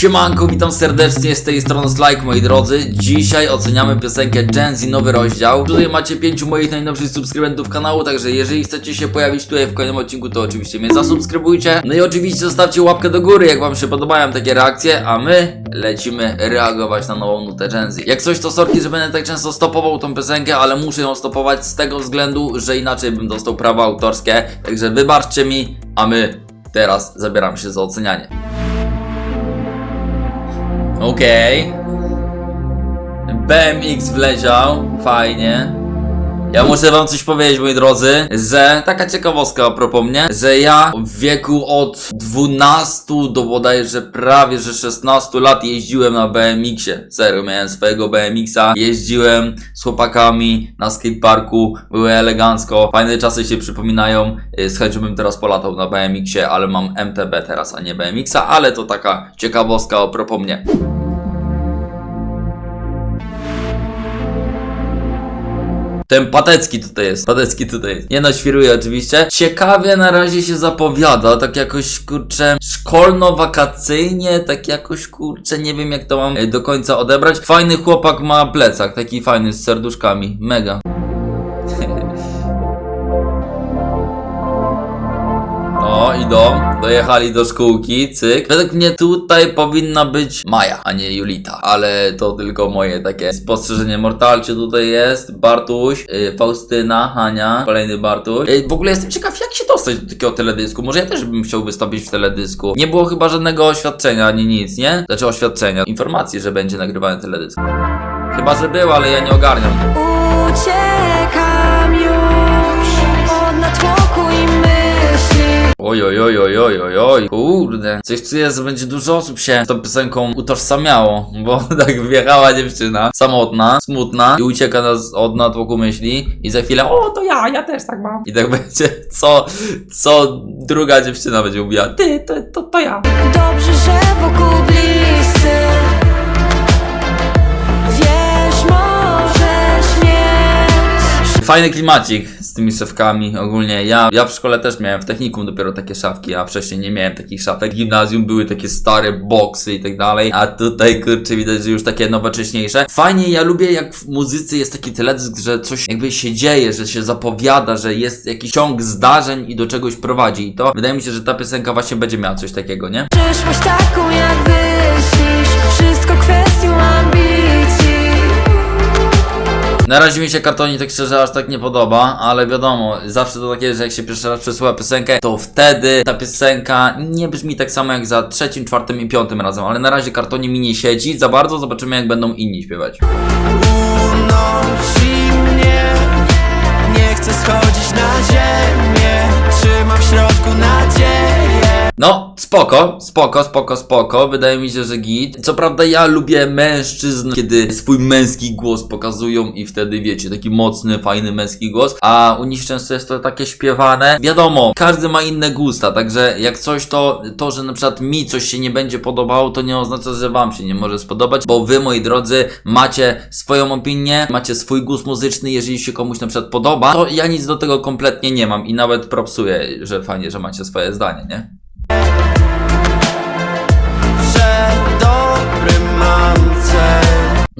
Siemanko, witam serdecznie z tej strony Slike, moi drodzy. Dzisiaj oceniamy piosenkę Gen Z nowy rozdział. Tutaj macie pięciu moich najnowszych subskrybentów kanału, także jeżeli chcecie się pojawić tutaj w kolejnym odcinku, to oczywiście mnie zasubskrybujcie. No i oczywiście zostawcie łapkę do góry, jak wam się podobają takie reakcje, a my lecimy reagować na nową nutę Gen Z. Jak coś to sorki, że będę tak często stopował tą piosenkę, ale muszę ją stopować z tego względu, że inaczej bym dostał prawa autorskie. Także wybaczcie mi, a my teraz zabieram się za ocenianie. Okej. BMX wleciał, fajnie. Ja muszę wam coś powiedzieć, moi drodzy, że taka ciekawostka a propos mnie, że ja w wieku od 12 do bodajże prawie że 16 lat jeździłem na BMX-ie. Serio, miałem swojego BMX-a, jeździłem z chłopakami na skateparku, były elegancko, fajne czasy się przypominają. Y, Z chęcią bym teraz polatał na BMX-ie, ale mam MTB teraz, a nie BMX-a, ale to taka ciekawostka a propos mnie. Ten Patecki tutaj jest. Patecki tutaj jest. Nie no, oczywiście. Ciekawie na razie się zapowiada, tak jakoś kurczę szkolno-wakacyjnie, tak jakoś kurczę, nie wiem jak to mam e, do końca odebrać. Fajny chłopak ma plecak, taki fajny z serduszkami. Mega. Idą. Dojechali do szkółki, cyk. Według mnie tutaj powinna być Maja, a nie Julita. Ale to tylko moje takie spostrzeżenie. Mortalcie tutaj jest, Bartuś, yy, Faustyna, Hania, kolejny Bartuś. Yy, w ogóle jestem ciekaw, jak się dostać do takiego teledysku. Może ja też bym chciał wystąpić w teledysku. Nie było chyba żadnego oświadczenia, ani nic, nie? Znaczy oświadczenia, informacji, że będzie nagrywany teledysk. Chyba, że był, ale ja nie ogarniam. Uciekam już od natłoku i myśli Oj, oj, oj, oj, oj, oj, oj, kurde. Coś czuję, że będzie dużo osób się z tą piosenką utożsamiało, bo tak wjechała dziewczyna, samotna, smutna i ucieka nas od natłoku myśli i za chwilę, o, to ja, ja też tak mam. I tak będzie, co, co druga dziewczyna będzie mówiła, ty, to, to, to ja. Dobrze, że wokół bliscy Fajny klimacik z tymi szafkami ogólnie. Ja, ja w szkole też miałem w technikum dopiero takie szafki, a wcześniej nie miałem takich szafek. W gimnazjum były takie stare boksy i tak dalej, a tutaj kurczę widać, że już takie nowocześniejsze. Fajnie, ja lubię jak w muzyce jest taki teledysk, że coś jakby się dzieje, że się zapowiada, że jest jakiś ciąg zdarzeń i do czegoś prowadzi. I to wydaje mi się, że ta piosenka właśnie będzie miała coś takiego, nie? Przyszłość taką jak myślisz Wszystko kwestią ambicji Na razie mi się kartonik tak szczerze aż tak nie podoba, ale wiadomo, zawsze to takie, że jak się pierwszy raz przesłucha piosenkę, to wtedy ta piosenka nie brzmi tak samo jak za trzecim, czwartym i piątym razem, ale na razie kartonie mi nie siedzi za bardzo, zobaczymy jak będą inni śpiewać. unosi mnie Nie chcę schodzić na ziemię Trzymam w środku nadzieję No, spoko, spoko, spoko, spoko, wydaje mi się, że git. Co prawda ja lubię mężczyzn, kiedy swój męski głos pokazują i wtedy wiecie, taki mocny, fajny męski głos, a u nich często jest to takie śpiewane. Wiadomo, każdy ma inne gusta, także jak coś to, to, że na przykład mi coś się nie będzie podobało, to nie oznacza, że wam się nie może spodobać, bo wy, moi drodzy, macie swoją opinię, macie swój gust muzyczny, jeżeli się komuś na przykład podoba, to ja nic do tego kompletnie nie mam i nawet propsuję, że fajnie, że macie swoje zdanie, nie?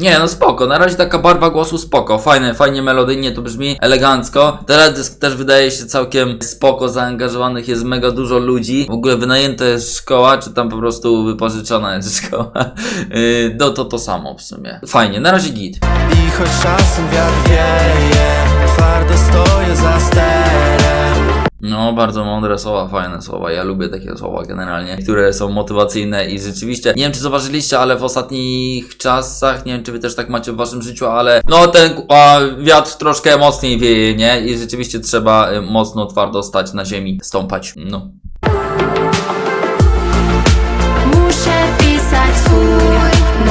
Nie, no spoko, na razie taka barwa głosu spoko, fajne, fajnie melodyjnie to brzmi, elegancko. Teledysk też wydaje się całkiem spoko, zaangażowanych jest mega dużo ludzi. W ogóle wynajęta jest szkoła, czy tam po prostu wypożyczona jest szkoła. Yy, no to to samo w sumie. Fajnie, na razie git. I choć czasem wiatr wieje Twardo stoję za sterem No, bardzo mądre słowa, fajne słowa. Ja lubię takie słowa generalnie, które są motywacyjne i rzeczywiście, nie wiem czy zauważyliście, ale w ostatnich czasach, nie wiem czy wy też tak macie w waszym życiu, ale no ten a, wiatr troszkę mocniej wieje, nie? I rzeczywiście trzeba y, mocno twardo stać na ziemi, stąpać. No.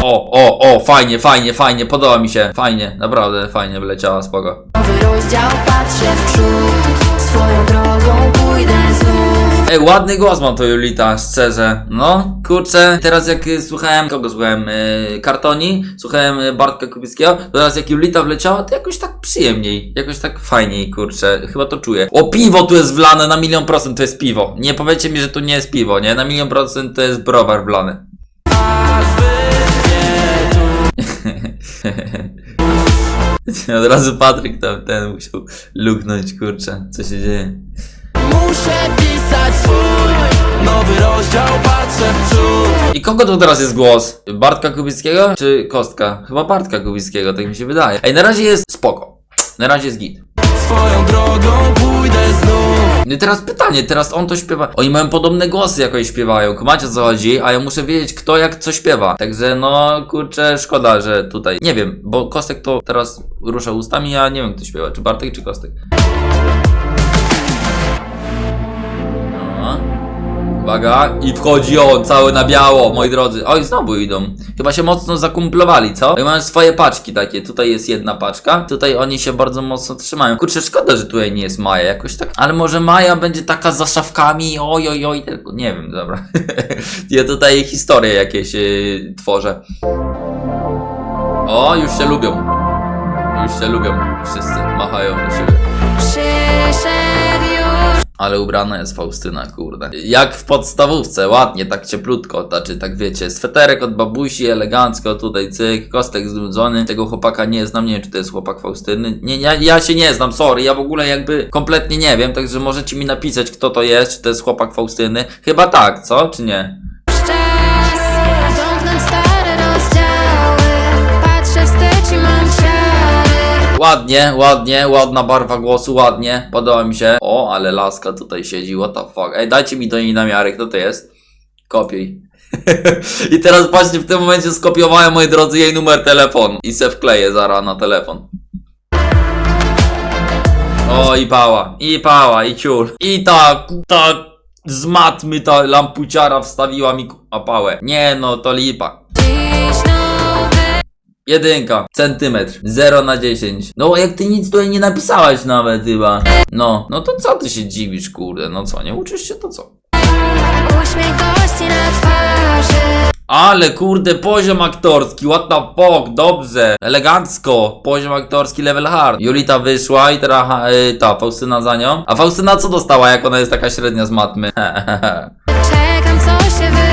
O, o, o, fajnie, fajnie, fajnie, podoba mi się, fajnie, naprawdę fajnie wyleciała, spoko. nowy rozdział Patrzę w przód Swoją drogą pójdę Ej, ładny głos ma to Julita, szczerze. No, kurczę, teraz jak y, słuchałem, kogo słuchałem? Y, Kartoni, słuchałem y, Bartka Kubickiego, teraz jak Julita wleciała, to jakoś tak przyjemniej, jakoś tak fajniej, kurczę, chyba to czuję. O, piwo tu jest wlane, na milion procent to jest piwo. Nie powiecie mi, że to nie jest piwo, nie? Na milion procent to jest browar wlany. Od razu Patryk tam ten musiał luknąć, kurczę, co się dzieje. Muszę pisać swój nowy rozdział, patrzę w przód I kogo to teraz jest głos? Bartka Kubickiego czy Kostka? Chyba Bartka Kubickiego, tak mi się wydaje. Ej, na razie jest spoko. Na razie jest git. Swoją drogą pójdę znów No i teraz pytanie, teraz on to śpiewa. Oni mają podobne głosy, jakoś śpiewają. Kumacie o co chodzi, a ja muszę wiedzieć, kto jak co śpiewa. Także no, kurczę, szkoda, że tutaj. Nie wiem, bo Kostek to teraz rusza ustami, a nie wiem, kto śpiewa. Czy Bartek, czy Kostek. Uwaga, i wchodzi on, cały na biało, moi drodzy. Oj, znowu idą. Chyba się mocno zakumplowali, co? I mają swoje paczki takie. Tutaj jest jedna paczka, tutaj oni się bardzo mocno trzymają. Kurczę, szkoda, że tutaj nie jest Maja, jakoś tak. Ale może Maja będzie taka za szafkami, oj, oj, oj, tylko nie wiem, dobra. ja tutaj historie jakieś yy, tworzę. O, już się lubią. Już się lubią wszyscy, machają do siebie. Przyszedł Ale ubrana jest Faustyna, kurde. Jak w podstawówce, ładnie, tak cieplutko, znaczy tak wiecie, sweterek od babusi, elegancko, tutaj cyk, kostek znudzony. Tego chłopaka nie znam, nie wiem czy to jest chłopak Faustyny. Nie, ja, ja się nie znam, sorry, ja w ogóle jakby kompletnie nie wiem, także możecie mi napisać kto to jest, czy to jest chłopak Faustyny. Chyba tak, co, czy nie? Ładnie, ładnie, ładna barwa głosu, ładnie, podoba mi się. O, ale laska tutaj siedzi, what the fuck. Ej, dajcie mi do niej namiary, kto to jest? Kopiuj. I teraz właśnie w tym momencie skopiowałem, moi drodzy, jej numer telefonu. I se wkleję zaraz na telefon. O, i pała, i pała, i ciul. I ta, ta z matmy ta lampuciara wstawiła mi a pałę. Nie no, to lipa. Jedynka, centymetr, 0 na 10. No jak ty nic tutaj nie napisałaś nawet chyba. No, no to co ty się dziwisz, kurde, no co, nie uczysz się, to co? uśmiech gości na twarzy Ale kurde, poziom aktorski, what the fuck, dobrze, elegancko, poziom aktorski level hard. Julita wyszła i teraz ha, y, ta, Faustyna za nią. A Faustyna co dostała, jak ona jest taka średnia z matmy? Czekam co się wydarzy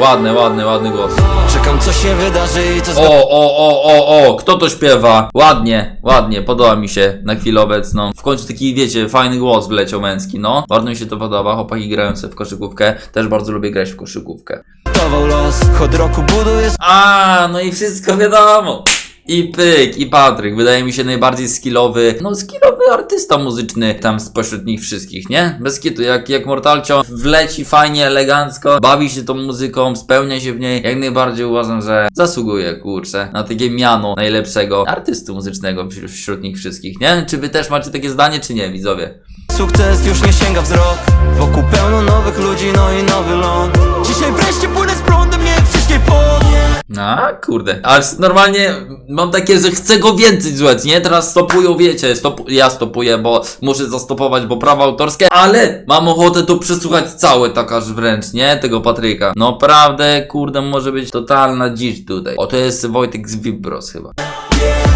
ładny, ładny, ładny głos. Czekam co się wydarzy i co O, o, o, o, o, kto to śpiewa? Ładnie, ładnie, podoba mi się na chwilę obecną. W końcu taki, wiecie, fajny głos wleciał męski, no. Bardzo mi się to podoba, chłopaki grają sobie w koszykówkę. Też bardzo lubię grać w koszykówkę. zgotował los Chod roku buduje A, no i wszystko wiadomo. I Pyk, i Patryk, wydaje mi się najbardziej skillowy, no skillowy artysta muzyczny tam spośród nich wszystkich, nie? Bez kitu, jak, jak Mortalcio wleci fajnie, elegancko, bawi się tą muzyką, spełnia się w niej, jak najbardziej uważam, że zasługuje, kurczę, na takie miano najlepszego artysty muzycznego wśród, nich wszystkich, nie? Czy wy też macie takie zdanie, czy nie, widzowie? Sukces już nie sięga wzrok Wokół pełno nowych ludzi, no i nowy ląd Dzisiaj wreszcie płynę z prądem, nie wszystkie podnie A, kurde. Ale normalnie mam takie, że chcę go więcej słuchać, nie? Teraz stopują, wiecie, ja stopuję, bo muszę zastopować, bo prawa autorskie, ale mam ochotę to przesłuchać całe, tak aż wręcz, nie? Tego Patryka. No prawdę, kurde, może być totalna dzicz tutaj. O, to jest Wojtek z Vibros chyba.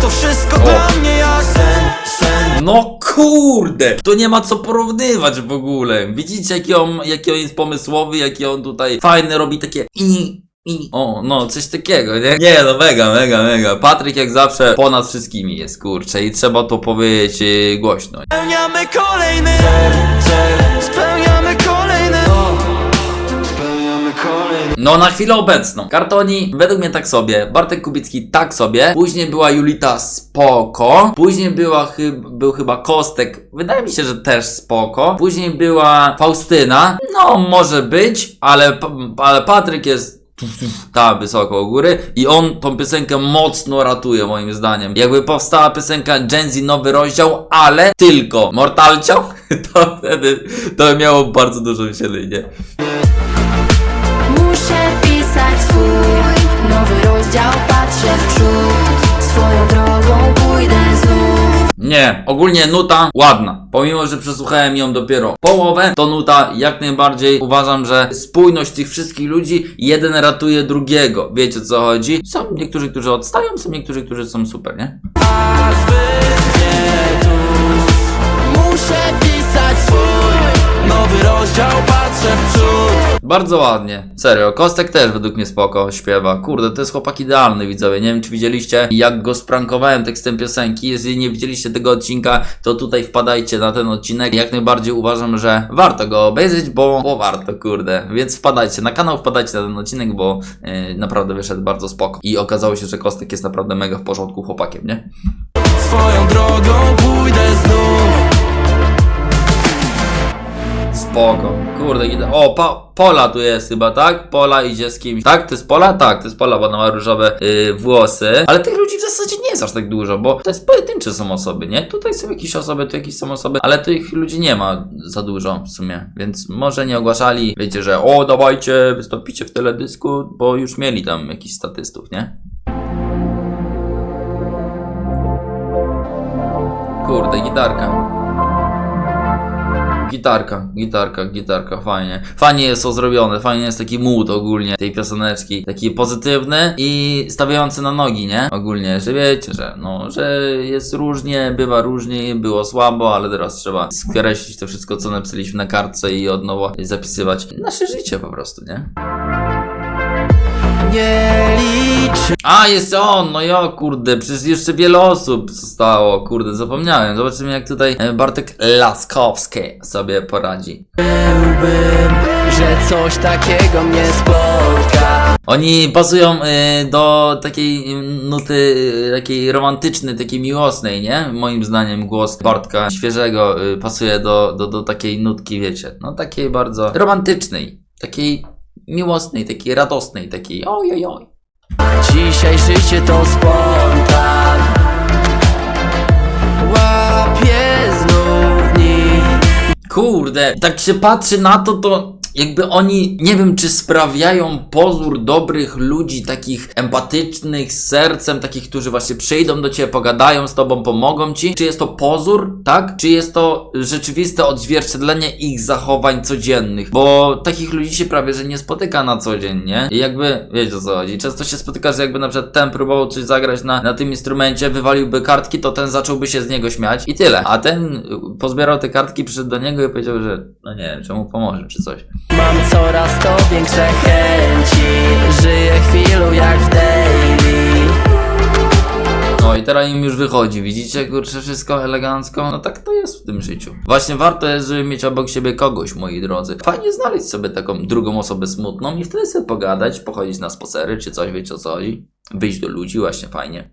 To wszystko dla mnie jak sen, sen No kurde! To nie ma co porównywać w ogóle. Widzicie, jaki on, jaki on jest pomysłowy, jaki on tutaj fajny robi takie i i. O, no, coś takiego, nie? Nie, no mega, mega, mega. Patryk jak zawsze ponad wszystkimi jest, kurczę, i trzeba to powiedzieć yy, głośno. Spełniamy kolejny cel, cel No, na chwilę obecną. Kartoni, według mnie tak sobie. Bartek Kubicki tak sobie. Później była Julita spoko. Później była chy był chyba Kostek. Wydaje mi się, że też spoko. Później była Faustyna. No, może być, ale, ale Patryk jest tam wysoko u góry i on tą piosenkę mocno ratuje moim zdaniem. Jakby powstała piosenka Gen Z nowy rozdział, ale tylko Mortalcio, to wtedy to miało bardzo dużo wyświetleń, nie? Muszę pisać swój nowy rozdział Patrzę w przód Swoją drogą pójdę znów Nie, ogólnie nuta ładna. Pomimo, że przesłuchałem ją dopiero połowę, to nuta jak najbardziej uważam, że spójność tych wszystkich ludzi jeden ratuje drugiego. Wiecie o co chodzi? Są niektórzy, którzy odstają, są niektórzy, którzy są super, nie? Aż wyschnie tu Muszę pisać swój nowy rozdział patrzę w przód Bardzo ładnie, serio. Kostek też według mnie spoko śpiewa. Kurde, to jest chłopak idealny, widzowie. Nie wiem, czy widzieliście, jak go sprankowałem tekstem piosenki. Jeżeli nie widzieliście tego odcinka, to tutaj wpadajcie na ten odcinek. Jak najbardziej uważam, że warto go obejrzeć, bo, bo warto, kurde. Więc wpadajcie na kanał, wpadajcie na ten odcinek, bo e, naprawdę wyszedł bardzo spoko. I okazało się, że Kostek jest naprawdę mega w porządku chłopakiem, nie? Swoją drogą pójdę znów Spoko. Kurde, idę. O, pa, Pola tu jest chyba, tak? Pola idzie z kimś. Tak? To jest Pola? Tak, to jest Pola, bo ona ma różowe yy, włosy. Ale tych ludzi w zasadzie nie jest aż tak dużo, bo to jest pojedyncze są osoby, nie? Tutaj są jakieś osoby, tu jakieś są osoby, ale tych ludzi nie ma za dużo w sumie. Więc może nie ogłaszali, wiecie, że o, dawajcie, wystąpicie w teledysku, bo już mieli tam jakichś statystów, nie? Kurde, gitarka. Gitarka, gitarka, gitarka, fajnie. Fajnie jest to zrobione, fajnie jest taki mood ogólnie tej pioseneczki. Taki pozytywny i stawiający na nogi, nie? Ogólnie, że wiecie, że no, że jest różnie, bywa różnie, było słabo, ale teraz trzeba skreślić to wszystko, co napisaliśmy na kartce i od nowa zapisywać nasze życie po prostu, nie? Nie A, jest on, no jo, kurde, przecież jeszcze wiele osób zostało, kurde, zapomniałem. Zobaczymy, jak tutaj e, Bartek Laskowski sobie poradzi. Byłbym, że coś takiego mnie spotka Oni pasują y, do takiej y, nuty y, takiej romantycznej, takiej miłosnej, nie? Moim zdaniem głos Bartka świeżego y, pasuje do, do, do takiej nutki, wiecie, no takiej bardzo romantycznej, takiej miłosnej, takiej radosnej, takiej oj, oj, oj. Dzisiaj życie to spontan. Łapię znów dni. Kurde, tak się patrzy na to, to jakby oni, nie wiem, czy sprawiają pozór dobrych ludzi, takich empatycznych, z sercem, takich, którzy właśnie przyjdą do ciebie, pogadają z tobą, pomogą ci. Czy jest to pozór, tak? Czy jest to rzeczywiste odzwierciedlenie ich zachowań codziennych? Bo takich ludzi się prawie, że nie spotyka na co dzień, nie? I jakby, wiecie o co chodzi, często się spotyka, że jakby na przykład ten próbował coś zagrać na, na tym instrumencie, wywaliłby kartki, to ten zacząłby się z niego śmiać i tyle. A ten pozbierał te kartki, przyszedł do niego i powiedział, że no nie wiem, czemu pomoże, czy coś. Mam coraz to większe chęci Żyję chwilu jak w daily No i teraz im już wychodzi, widzicie, kurczę, wszystko elegancko? No tak to jest w tym życiu. Właśnie warto jest, żeby mieć obok siebie kogoś, moi drodzy. Fajnie znaleźć sobie taką drugą osobę smutną i wtedy sobie pogadać, pochodzić na spacery, czy coś, wiecie o co chodzi. Wyjść do ludzi, właśnie fajnie.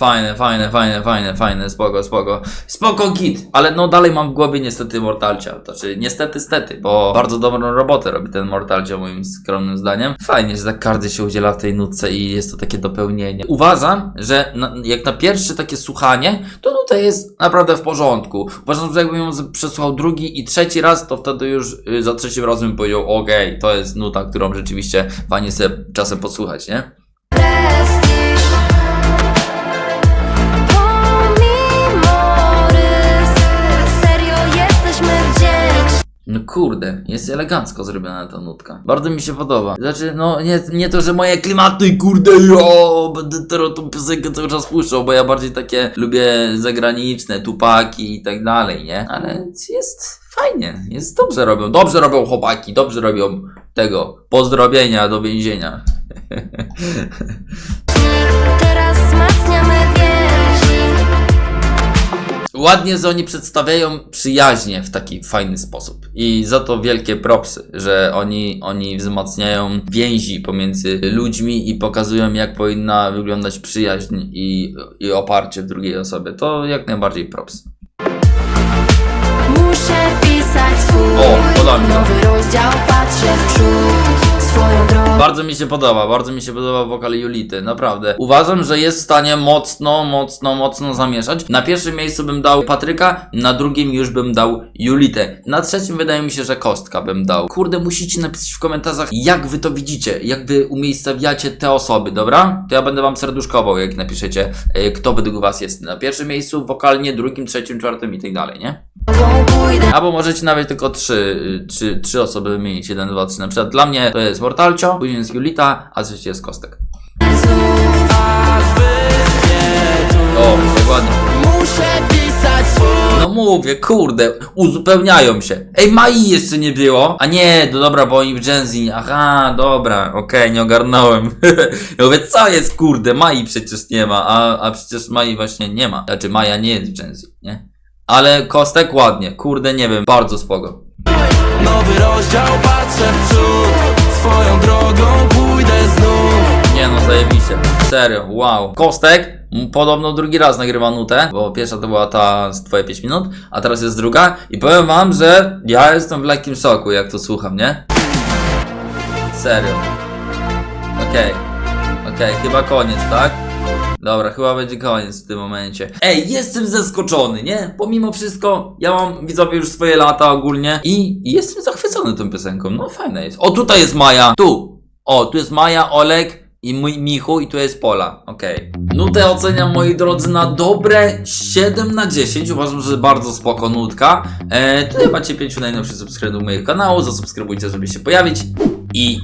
Fajne, fajne, fajne, fajne, fajne, spoko, spoko. Spoko git, ale no dalej mam w głowie niestety Mortalcia. Znaczy, niestety, stety, bo bardzo dobrą robotę robi ten Mortalcia moim skromnym zdaniem. Fajnie, że tak każdy się udziela w tej nutce i jest to takie dopełnienie. Uważam, że na, jak na pierwsze takie słuchanie, to tutaj jest naprawdę w porządku. Uważam, że jakbym ją przesłuchał drugi i trzeci raz, to wtedy już y, za trzecim razem bym powiedział, okej, to jest nuta, którą rzeczywiście fajnie sobie czasem posłuchać, nie? No kurde, jest elegancko zrobiona ta nutka. Bardzo mi się podoba. Znaczy, no nie, nie to, że moje klimaty, kurde, jo, będę teraz tą piosenkę cały czas puszczał, bo ja bardziej takie lubię zagraniczne, tupaki i tak dalej, nie? Ale jest fajnie, jest dobrze robią, dobrze robią chłopaki, dobrze robią tego, pozdrowienia do więzienia. Teraz wzmacniamy więzi. Ładnie, że oni przedstawiają przyjaźnie w taki fajny sposób. I za to wielkie propsy, że oni, oni wzmacniają więzi pomiędzy ludźmi i pokazują, jak powinna wyglądać przyjaźń i, i oparcie w drugiej osobie. To jak najbardziej props. Muszę pisać swój O, nowy rozdział, patrzę w przód. Swoją drogą Bardzo mi się podoba, bardzo mi się podoba wokal Julity, naprawdę. Uważam, że jest w stanie mocno, mocno, mocno zamieszać. Na pierwszym miejscu bym dał Patryka, na drugim już bym dał Julitę. Na trzecim wydaje mi się, że Kostka bym dał. Kurde, musicie napisać w komentarzach, jak wy to widzicie, jak wy umiejscawiacie te osoby, dobra? To ja będę wam serduszkował, jak napiszecie, e, kto według was jest na pierwszym miejscu wokalnie, drugim, trzecim, czwartym i tak dalej, nie? Pójdę. Albo możecie nawet tylko trzy, trzy, trzy osoby wymienić, jeden, dwa, trzy. Na przykład dla mnie to jest Mortalcio, później jest Julita, a trzeci jest Kostek. O, dokładnie. Muszę pisać No mówię, kurde, uzupełniają się. Ej, Mai jeszcze nie było. A nie, no dobra, bo oni w Gen Z. Aha, dobra, okej, nie ogarnąłem. ja mówię, co jest, kurde, Mai przecież nie ma, a, a przecież Mai właśnie nie ma. Znaczy, Maja nie jest w Gen Z, nie? Ale Kostek ładnie, kurde, nie wiem, bardzo spoko. Nowy rozdział, patrzę w przód Swoją drogą pójdę znów Nie no, zajebiście. Serio, wow. Kostek podobno drugi raz nagrywa nutę, bo pierwsza to była ta z twoje 5 minut, a teraz jest druga i powiem wam, że ja jestem w lekkim szoku, jak to słucham, nie? Serio. Okej. Okej, chyba koniec, tak? Dobra, chyba będzie koniec w tym momencie. Ej, jestem zaskoczony, nie? Pomimo wszystko, ja mam widzowie już swoje lata ogólnie i, jestem zachwycony tą piosenką. No fajna jest. O, tutaj jest Maja. Tu. O, tu jest Maja, Olek i mój Michu i tu jest Pola. Okej. Nutę oceniam, moi drodzy, na dobre 7 na 10. Uważam, że bardzo spoko nutka. E, tutaj macie 5 najnowszych subskrybentów mojego kanału. Zasubskrybujcie, żeby się pojawić. I...